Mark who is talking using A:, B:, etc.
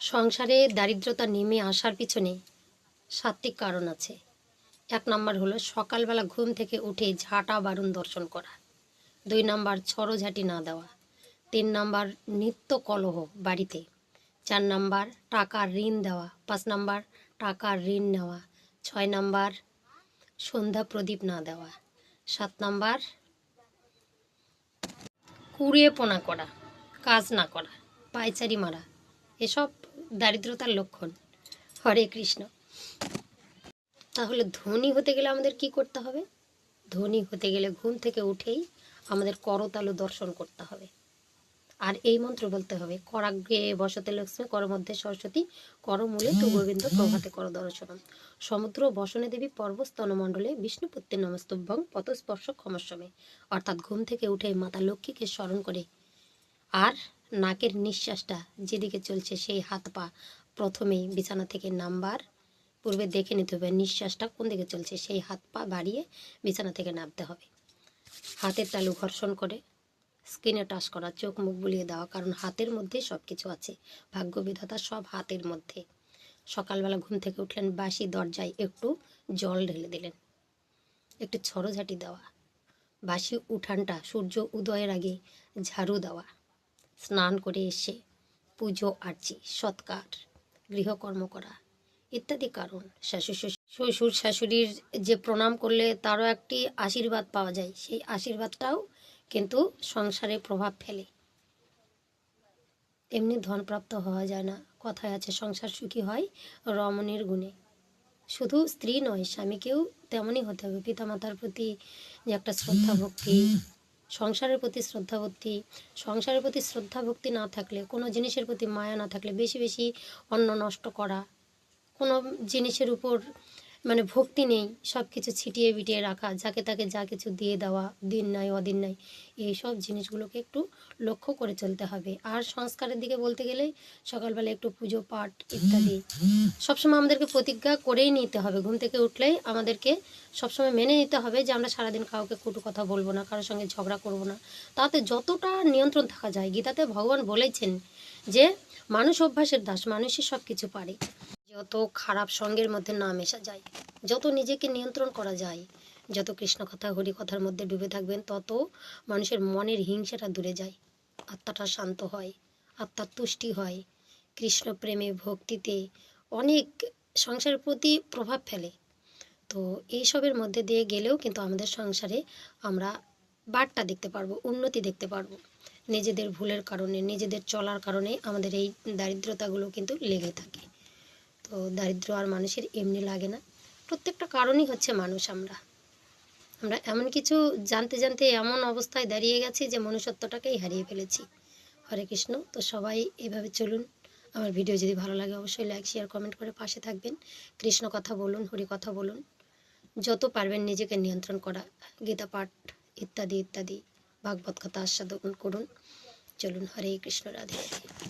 A: সংসারে দারিদ্রতা নেমে আসার পিছনে সাত্বিক কারণ আছে। এক নাম্বার হলো সকালবেলা ঘুম থেকে উঠে ঝাঁটা বারুণ দর্শন করা। দুই নাম্বার ছড়োঝাঁটি না দেওয়া। তিন নাম্বার নিত্য কলহ বাড়িতে। চার নাম্বার টাকার ঋণ দেওয়া। পাঁচ নাম্বার টাকার ঋণ নেওয়া। ছয় নাম্বার সন্ধ্যা প্রদীপ না দেওয়া। সাত নাম্বার কুড়িয়ে পোনা করা। কাজ না করা। পায়চারি মারা। এসব দারিদ্রতার লক্ষণ। হরে কৃষ্ণ। তাহলে ধনী হতে গেলে আমাদের কি করতে হবে? ধনী হতে গেলে ঘুম থেকে উঠেই আমাদের করতালু দর্শন করতে হবে। আর এই মন্ত্র বলতে হবে, করাগ্রে বসতে লক্ষ্মী কর মধ্যে সরস্বতী, করমূলে তু গোবিন্দ প্রভাতে কর দর্শনম সমুদ্র বসনে দেবী পর্বস্তনমণ্ডলে বিষ্ণুপত্যে নমস্তভ্যং পথস্পর্শ ক্ষমস্বমে। অর্থাৎ ঘুম থেকে উঠে মাতা লক্ষ্মীকে স্মরণ করে। আর নাকের নিঃশ্বাসটা যেদিকে চলছে সেই হাত পা প্রথমেই বিছানা থেকে নামবার, পূর্বে দেখে নিতে হবে নিঃশ্বাসটা কোন দিকে চলছে, সেই হাত পা বাড়িয়ে বিছানা থেকে নামতে হবে। হাতের তালু ঘর্ষণ করে স্কিনে টাচ করা, চোখ মুখ বুলিয়ে দেওয়া, কারণ হাতের মধ্যে সব কিছু আছে, ভাগ্য বিধাতা সব হাতের মধ্যে। সকালবেলা ঘুম থেকে উঠলেন, বাসি দরজায় একটু জল ঢেলে দিলেন, একটু ছড়োঝাটি দেওয়া, বাসি উঠানটা সূর্য উদয়ের আগে ঝাড়ু দেওয়া। স্নান করে এসে পুজো আর্চি সৎকার, গৃহকর্ম করা ইত্যাদি কারণ শাশু শ্বশুর শাশুড়ির যে প্রণাম করলে তারও একটি আশীর্বাদ পাওয়া যায়। সেই আশীর্বাদটাও কিন্তু সংসারে প্রভাব ফেলে। এমনি ধনপ্রাপ্ত হওয়া যায় না। কথায় আছে, সংসার সুখী হয় রমণীর গুণে। শুধু স্ত্রী নয়, স্বামীকেও তেমনই হতে হবে। পিতামাতার প্রতি যে একটা শ্রদ্ধা ভক্তি সংসারের প্রতি শ্রদ্ধাভক্তি, সংসারের প্রতি শ্রদ্ধাভক্তি না থাকলে, কোনো জিনিসের প্রতি মায়া না থাকলে বেশি বেশি অন্ন নষ্ট করা, কোনো জিনিসের উপর মানে ভক্তি নেই সব কিছু ছিটিয়ে বিটিয়ে রাখা, যাকে তাকে যা কিছু দিয়ে দেওয়া, দিন নাই, অদিন নাই এই সব জিনিসগুলোকে একটু লক্ষ্য করে চলতে হবে। আর সংস্কারের দিকে বলতে গেলে সকালবেলা একটু পুজো, পাঠ ইত্যাদি। সবসময় আমাদেরকে প্রতিজ্ঞা করেই নিতে হবে। ঘুম থেকে উঠলেই আমাদেরকে সবসময় মেনে নিতে হবে যে আমরা সারাদিন কাউকে কটু কথা বলব না, কারোর সঙ্গে ঝগড়া করব না। তাতে যতটা নিয়ন্ত্রণ থাকা যায়, গীতাতে ভগবান বলেছেন যে মানুষ অভ্যাসের দাস, মানুষই সব কিছু পারে। যত খারাপ সঙ্গের মধ্যে না মেশা যায়, যত নিজেকে নিয়ন্ত্রণ করা যায়, যত কৃষ্ণ কথা হরি কথার মধ্যে ডুবে থাকবেন, তত মানুষের মনের হিংসাটা দূরে যায়। আত্মাটা শান্ত হয় আত্মার তুষ্টি হয়। কৃষ্ণ প্রেমে ভক্তিতে অনেক সংসারের প্রতি প্রভাব ফেলে। তো এইসবের মধ্যে দিয়ে গেলেও কিন্তু আমাদের সংসারে আমরা বারটা দেখতে পারব, উন্নতি দেখতে পারব। নিজেদের ভুলের কারণে, নিজেদের চলার কারণে আমাদের এই দারিদ্রতাগুলো কিন্তু লেগে থাকে। তো দারিদ্র আর মানুষের এমনি লাগে না। প্রত্যেকটা কারণই হচ্ছে মানুষ আমরা। আমরা এমন কিছু জানতে জানতে এমন অবস্থায় দাঁড়িয়ে গেছি যে মনুষ্যত্বটাকেই হারিয়ে ফেলেছি। হরে কৃষ্ণ, তো সবাই এভাবে চলুন। আমার ভিডিও যদি ভালো লাগে অবশ্যই লাইক শেয়ার কমেন্ট করে পাশে থাকবেন। কৃষ্ণ কথা বলুন, হরি কথা বলুন। যত পারবেন নিজেকে নিয়ন্ত্রণ করা। গীতা পাঠ, ইত্যাদি ইত্যাদি। ভাগবত কথা আস্বাদন করুন। চলুন, হরে কৃষ্ণ, রাধে রাধে।